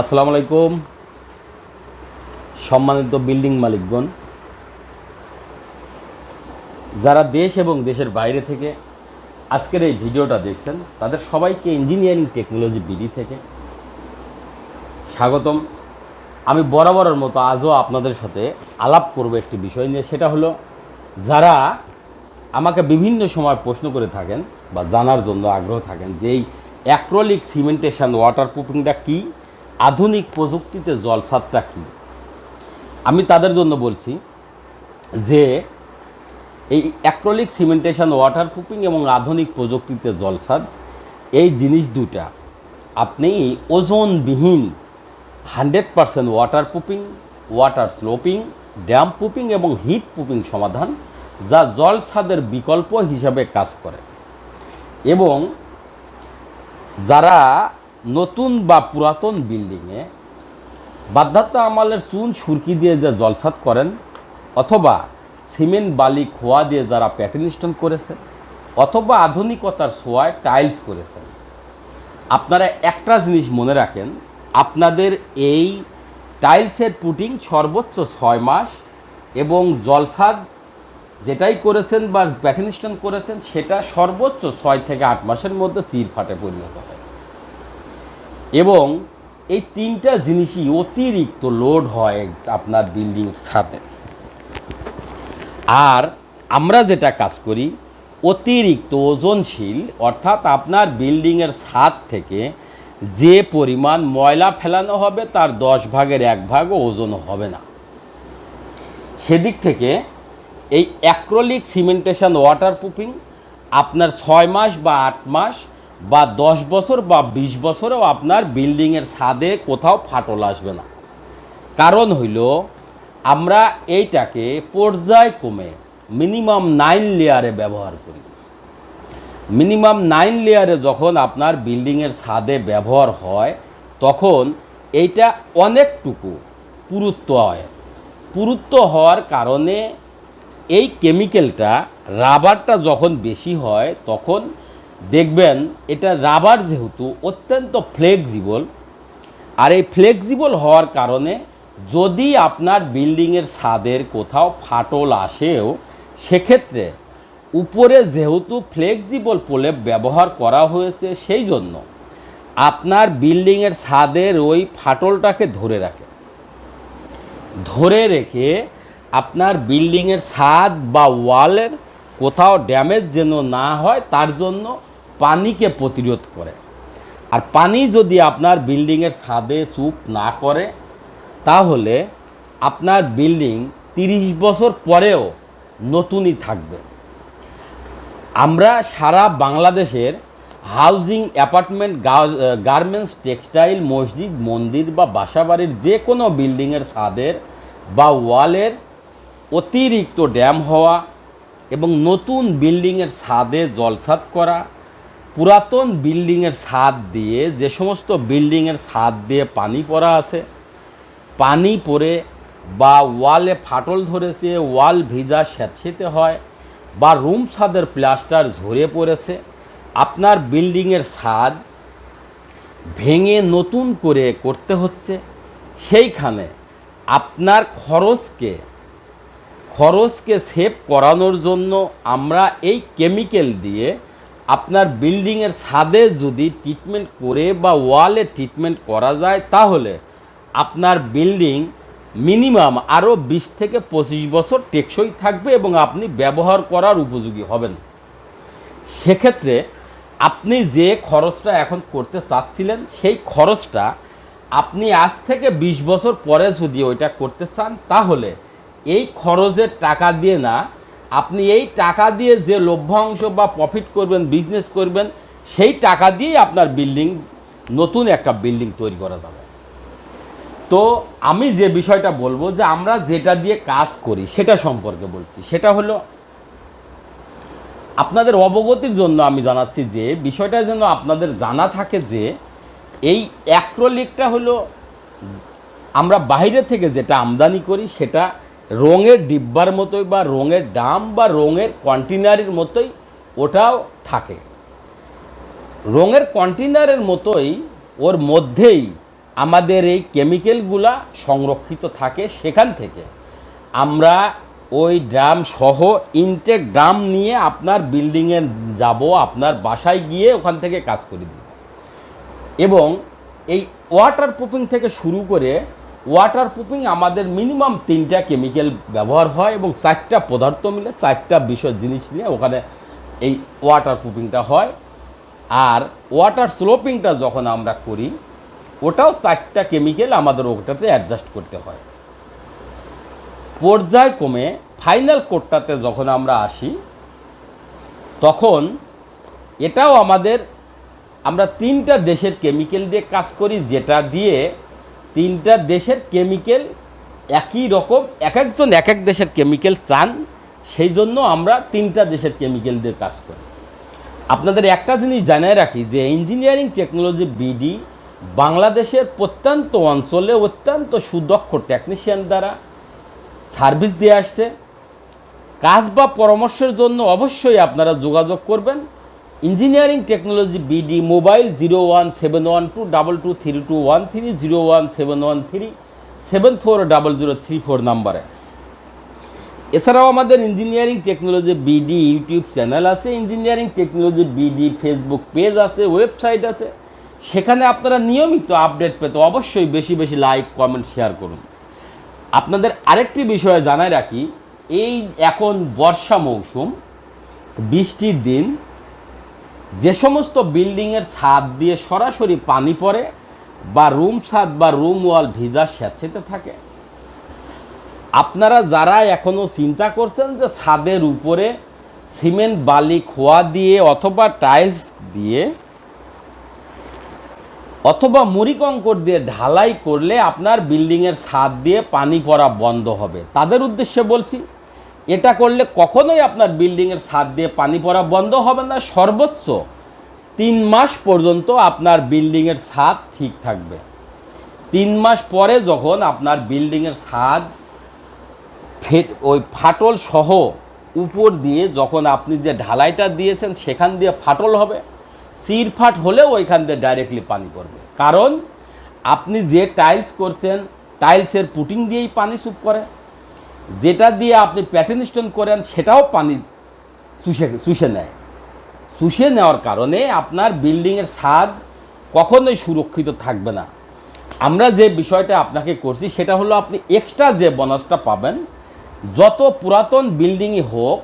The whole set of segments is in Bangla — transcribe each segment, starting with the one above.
আসসালামু আলাইকুম। সম্মানিত বিল্ডিং মালিকগণ, যারা দেশ এবং দেশের বাইরে থেকে আজকের এই ভিডিওটা দেখছেন, তাদের সবাইকে ইঞ্জিনিয়ারিং টেকনোলজি বিডি থেকে স্বাগতম। আমি বরাবরের মতো আজও আপনাদের সাথে আলাপ করব একটি বিষয় নিয়ে, সেটা হলো যারা আমাকে বিভিন্ন সময় প্রশ্ন করে থাকেন বা জানার জন্য আগ্রহ থাকেন যে এই অ্যাক্রোলিক সিমেন্টেশন ওয়াটার প্রুফিংটা কী আধুনিক প্রযুক্তিতে জলসাদটা কী? আমি তাদের জন্য বলছি যে এই অ্যাক্রোলিক সিমেন্টেশন ওয়াটার প্রুফিং এবং আধুনিক প্রযুক্তিতে জলসাদ এই জিনিস দুটা আপনি ওজনবিহীন hundred percent water proofing water sloping damp proofing এবং হিট প্রুফিং সমাধান যা জলসাদের বিকল্প হিসাবে কাজ করে। এবং যারা নতুন বা পুরাতন বিল্ডিংয়ে বাধ্যাত্ম আমলের চুন সুরকি দিয়ে যে জলসাদ করেন, অথবা সিমেন্ট বালি খোয়া দিয়ে যারা প্যাটার্ন স্টোন করেছেন অথবা আধুনিকতার ছোঁয়ায় টাইলস করেছেন। আপনারা একটা জিনিস মনে রাখেন, আপনাদের এই টাইলসের পুটিং সর্বোচ্চ ছয় মাস এবং জলসাদ যেটাই করেছেন বা প্যাটার্ন করেছেন, সেটা সর্বোচ্চ ছয় থেকে আট মাসের মধ্যে সিল ফাটে পরিণত হয়। এবং এই তিনটা জিনিসই অতিরিক্ত লোড হয় আপনার বিল্ডিং ছাদে আর আমরা যেটা কাজ করি, অতিরিক্ত ওজনশীল, অর্থাৎ আপনার বিল্ডিংয়ের ছাদ থেকে যে পরিমাণ ময়লা ফেলানো হবে, তার দশ ভাগের এক ভাগও ওজন হবে না। সেদিক থেকে এই অ্যাক্রোলিক সিমেন্টেশন ওয়াটার প্রুফিং আপনার ছয় মাস বা আট মাস বা দশ বছর বা বিশ বছরেও আপনার বিল্ডিংয়ের ছাদে কোথাও ফাটল আসবে না। কারণ হইল, আমরা এইটাকে পর্যায়ক্রমে মিনিমাম নাইন লেয়ারে ব্যবহার করি। মিনিমাম নাইন লেয়ারে যখন আপনার বিল্ডিংয়ের ছাদে ব্যবহার হয়, তখন এইটা অনেকটুকু পুরুত্ব হয়। পুরুত্ব হওয়ার কারণে এই কেমিক্যালটা, রাবারটা যখন বেশি হয়, তখন দেখবেন, এটা রাবার যেহেতু অত্যন্ত ফ্লেক্সিবল আর এই ফ্লেক্সিবল হওয়ার কারণে যদি আপনার বিল্ডিংয়ের ছাদের কোথাও ফাটল আসেও, সেক্ষেত্রে উপরে যেহেতু ফ্লেক্সিবল প্রলেপ ব্যবহার করা হয়েছে, সেই জন্য আপনার বিল্ডিংয়ের ছাদের ওই ফাটলটাকে ধরে রাখে। ধরে রেখে আপনার বিল্ডিংয়ের ছাদ বা ওয়ালের কোথাও ড্যামেজ যেন না হয়, তার জন্য পানিকে প্রতিরোধ করে। আর পানি যদি আপনার বিল্ডিংয়ের ছাদে চুপ না করে, তাহলে আপনার বিল্ডিং তিরিশ বছর পরেও নতুনই থাকবে। আমরা সারা বাংলাদেশের হাউজিং অ্যাপার্টমেন্ট গার্মেন্টস, টেক্সটাইল, মসজিদ, মন্দির বা বাসাবাড়ির যে কোনো বিল্ডিংয়ের ছাদের বা ওয়ালের অতিরিক্ত ড্যাম হওয়া এবং নতুন বিল্ডিংয়ের ছাদে জলসাদ করা, পুরাতন বিল্ডিংয়ের ছাদ দিয়ে, যে সমস্ত বিল্ডিংয়ের ছাদ দিয়ে পানি পড়া আছে, পানি পড়ে বা ওয়ালে ফাটল ধরেছে, ওয়াল ভিজা স্যাঁতসেতে হয় বা রুম ছাদের প্লাস্টার ঝরে পড়েছে, আপনার বিল্ডিংয়ের ছাদ ভেঙে নতুন করে করতে হচ্ছে, সেইখানে আপনার খরচকে খরচকে সেভ করানোর জন্য আমরা এই কেমিক্যাল দিয়ে আপনার বিল্ডিংয়ের ছাদে যদি ট্রিটমেন্ট করে বা ওয়ালে ট্রিটমেন্ট করা যায়, তাহলে আপনার বিল্ডিং মিনিমাম আরও বিশ থেকে পঁচিশ বছর টেকসই থাকবে এবং আপনি ব্যবহার করার উপযোগী হবেন। সেক্ষেত্রে আপনি যে খরচটা এখন করতে চাচ্ছিলেন, সেই খরচটা আপনি আজ থেকে বিশ বছর পরে যদি ওইটা করতে চান, তাহলে এই খরচের টাকা দিয়ে না, আপনি এই টাকা দিয়ে যে লভ্যাংশ বা প্রফিট করবেন বিজনেস করবেন, সেই টাকা দিয়েই আপনার বিল্ডিং নতুন একটা বিল্ডিং তৈরি করা যাবে। তো আমি যে বিষয়টা বলব যে আমরা যেটা দিয়ে কাজ করি, সেটা সম্পর্কে বলছি। সেটা হলো, আপনাদের অবগতির জন্য আমি জানাচ্ছি যে, বিষয়টা যেন আপনাদের জানা থাকে যে, এই অ্যাক্রোলিকটা হলো, আমরা বাইরে থেকে যেটা আমদানি করি, সেটা রঙের ডিব্বার মতোই বা রঙের দাম বা রঙের কন্টেনারের মতোই ওটাও থাকে। রঙের কন্টেনারের মতোই ওর মধ্যেই আমাদের এই কেমিক্যালগুলা সংরক্ষিত থাকে সেখান থেকে। আমরা ওই ড্রাম সহ ইনটেক ড্রাম নিয়ে আপনার বিল্ডিংয়ে যাব, আপনার বাসায় গিয়ে ওখান থেকে কাজ করে দিব। এবং এই ওয়াটার প্রুফিং থেকে শুরু করে ওয়াটার প্রুফিং আমাদের মিনিমাম তিনটা কেমিক্যাল ব্যবহার হয় এবং চারটা পদার্থ মিলে চারটা বিষয় জিনিস নিয়ে ওখানে এই ওয়াটার প্রুফিংটা হয়। আর ওয়াটার স্লোপিংটা যখন আমরা করি, ওটাও চারটা কেমিক্যাল আমাদের ওটাতে অ্যাডজাস্ট করতে হয়। পর্যায়ক্রমে ফাইনাল কোডটাতে যখন আমরা আসি, তখন এটাও আমাদের, আমরা তিনটা দেশের কেমিক্যাল দিয়ে কাজ করি, যেটা দিয়ে তিনটা দেশের কেমিক্যাল একই রকম, এক একজন এক এক দেশের কেমিক্যাল চান, সেই জন্য আমরা তিনটা দেশের কেমিক্যাল দিয়ে কাজ করি। আপনাদের একটা জিনিস জানায় রাখি যে ইঞ্জিনিয়ারিং টেকনোলজি বিডি বাংলাদেশের প্রত্যন্ত অঞ্চলে অত্যন্ত সুদক্ষ টেকনিশিয়ান দ্বারা সার্ভিস দিয়ে আসছে। কাজ বা পরামর্শের জন্য অবশ্যই আপনারা যোগাযোগ করবেন। Engineering technology BD mobile zero one seven one two double two three two one three zero one seven one three seven four double zero three four নাম্বারে। এছাড়াও আমাদের engineering technology BD YouTube channel আছে, engineering technology BD Facebook page আছে, ওয়েবসাইট আছে। সেখানে আপনারা নিয়মিত আপডেট পেতে অবশ্যই বেশি বেশি লাইক, কমেন্ট, শেয়ার করুন। আপনাদের আরেকটি বিষয়ে জানাই রাখি, এই এখন বর্ষা মৌসুম, বৃষ্টির দিন যে সমস্ত বিল্ডিংয়ের ছাদ দিয়ে সরাসরি পানি পড়ে বা রুম ছাদ বা রুম ওয়াল ভিজা স্যাঁতসেঁতে থাকে। আপনারা যারা এখনও চিন্তা করছেন যে ছাদের উপরে সিমেন্ট, বালি, খোয়া দিয়ে অথবা টাইলস দিয়ে অথবা মুড়ি কঙ্কর দিয়ে ঢালাই করলে আপনার বিল্ডিংয়ের ছাদ দিয়ে পানি পড়া বন্ধ হবে। তাদের উদ্দেশ্যে বলছি এটা করলে কখনোই আপনার বিল্ডিংয়ের ছাদ দিয়ে পানি পড়া বন্ধ হবে না, সর্বোচ্চ তিন মাস পর্যন্ত আপনার বিল্ডিংয়ের ছাদ ঠিক থাকবে। তিন মাস পরে যখন আপনার বিল্ডিংয়ের ছাদ ওই ফাটল সহ উপর দিয়ে যখন আপনি যে ঢালাইটা দিয়েছেন, সেখান দিয়ে ফাটল হবে। চিরফাট হলেও ওইখান দিয়ে ডাইরেক্টলি পানি পড়বে। কারণ আপনি যে টাইলস করছেন টাইলসের পুটিং দিয়েই পানি সুপ করে। যেটা দিয়ে আপনি প্যাটার্ন স্টোন করেন, সেটাও পানি চুষে চুষে নেয়। চুষে নেওয়ার কারণে আপনার বিল্ডিংয়ের স্বাদ কখনোই সুরক্ষিত থাকবে না। আমরা যে বিষয়টা আপনাকে করছি, সেটা হলো আপনি এক্সট্রা যে বোনাসটা পাবেন, যত পুরাতন বিল্ডিংই হোক,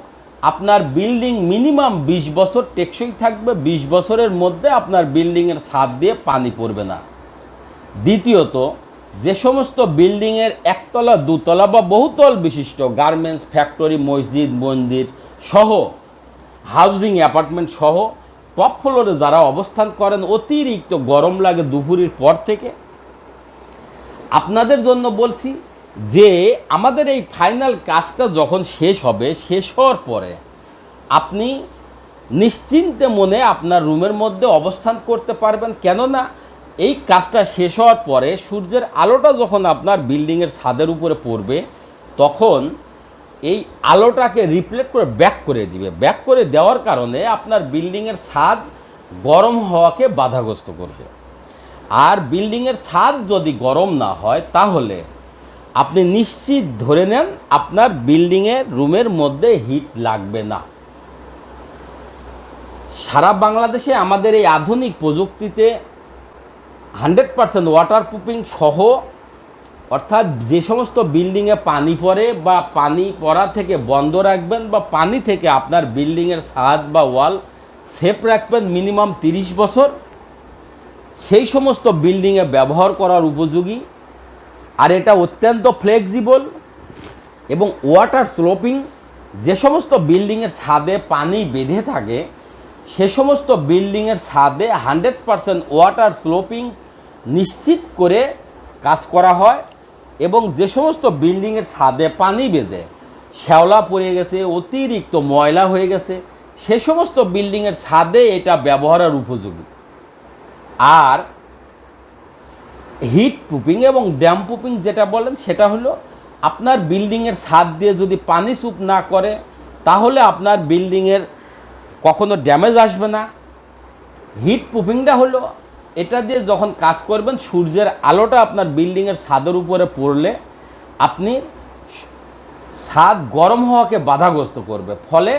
আপনার বিল্ডিং মিনিমাম বিশ বছর টেকসই থাকবে, বিশ বছরের মধ্যে আপনার বিল্ডিংয়ের ছাদ দিয়ে পানি পড়বে না। দ্বিতীয়ত যে সমস্ত বিল্ডিংয়ের একতলা, দুতলা বা বহুতল বিশিষ্ট গার্মেন্টস ফ্যাক্টরি মসজিদ, মন্দির সহ হাউজিং অ্যাপার্টমেন্ট সহ টপ ফ্লোরে যারা অবস্থান করেন, অতিরিক্ত গরম লাগে দুপুরের পর থেকে। আপনাদের জন্য বলছি যে, আমাদের এই ফাইনাল কাজটা যখন শেষ হবে, শেষ হওয়ার পরে আপনি নিশ্চিন্তে মনে আপনার রুমের মধ্যে অবস্থান করতে পারবেন। কেননা এই কাজটা শেষ হওয়ার পরে সূর্যের আলোটা যখন আপনার বিল্ডিংয়ের ছাদের উপরে পড়বে, তখন এই আলোটাকে রিফ্লেক্ট করে ব্যাক করে দিবে। ব্যাক করে দেওয়ার কারণে আপনার বিল্ডিংয়ের ছাদ গরম হওয়াকে বাধাগ্রস্ত করবে। আর বিল্ডিংয়ের ছাদ যদি গরম না হয়, তাহলে আপনি নিশ্চিত ধরে নেন আপনার বিল্ডিংয়ের রুমের মধ্যে হিট লাগবে না। সারা বাংলাদেশে আমাদের এই আধুনিক প্রযুক্তিতে হান্ড্রেড পারসেন্ট ওয়াটার প্রুফিং সহ, অর্থাৎ যে সমস্ত বিল্ডিংয়ে পানি পড়ে বা পানি পড়া থেকে বন্ধ রাখবেন বা পানি থেকে আপনার বিল্ডিংয়ের ছাদ বা ওয়াল সেফ রাখবেন মিনিমাম তিরিশ বছর। সেই সমস্ত বিল্ডিংয়ে ব্যবহার করার উপযোগী। আর এটা অত্যন্ত ফ্লেক্সিবল এবং ওয়াটার স্লোপিং যে সমস্ত বিল্ডিংয়ের ছাদে পানি বেঁধে থাকে, সে সমস্ত বিল্ডিংয়ের ছাদে হান্ড্রেড পারসেন্ট ওয়াটার স্লোপিং নিশ্চিত করে কাজ করা হয় এবং যে সমস্ত বিল্ডিংয়ের ছাদে পানি বেঁধে শ্যাওলা পড়ে গেছে, অতিরিক্ত ময়লা হয়ে গেছে, সে সমস্ত বিল্ডিংয়ের ছাদে এটা ব্যবহারের উপযোগী। আর হিট প্রুফিং এবং ড্যাম প্রুফিং যেটা বলেন, সেটা হলো আপনার বিল্ডিংয়ের ছাদ দিয়ে যদি পানি সুপ না করে, তাহলে আপনার বিল্ডিংয়ের কখনো ড্যামেজ আসবে না। হিট প্রুফিংটা হলো এটা দিয়ে যখন কাজ করবেন, সূর্যের আলোটা আপনার বিল্ডিংয়ের ছাদের উপরে পড়লে আপনি ছাদ গরম হওয়াকে বাধাগ্রস্ত করবে। ফলে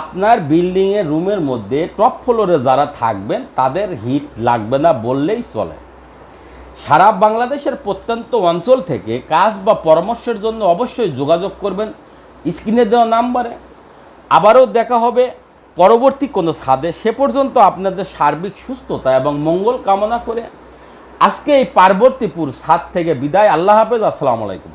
আপনার বিল্ডিংয়ের রুমের মধ্যে টপ ফ্লোরে যারা থাকবেন, তাদের হিট লাগবে না বললেই চলে। সারা বাংলাদেশের প্রত্যন্ত অঞ্চল থেকে কাজ বা পরামর্শের জন্য অবশ্যই যোগাযোগ করবেন স্ক্রিনে দেওয়া নাম্বারে। আবারও দেখা হবে পরবর্তী কোনো ছাদে সে পর্যন্ত আপনাদের সার্বিক সুস্থতা এবং মঙ্গল কামনা করে আজকে এই পার্বতীপুর স্বাদ থেকে বিদায়। আল্লাহ হাফেজ, আসসালামু আলাইকুম।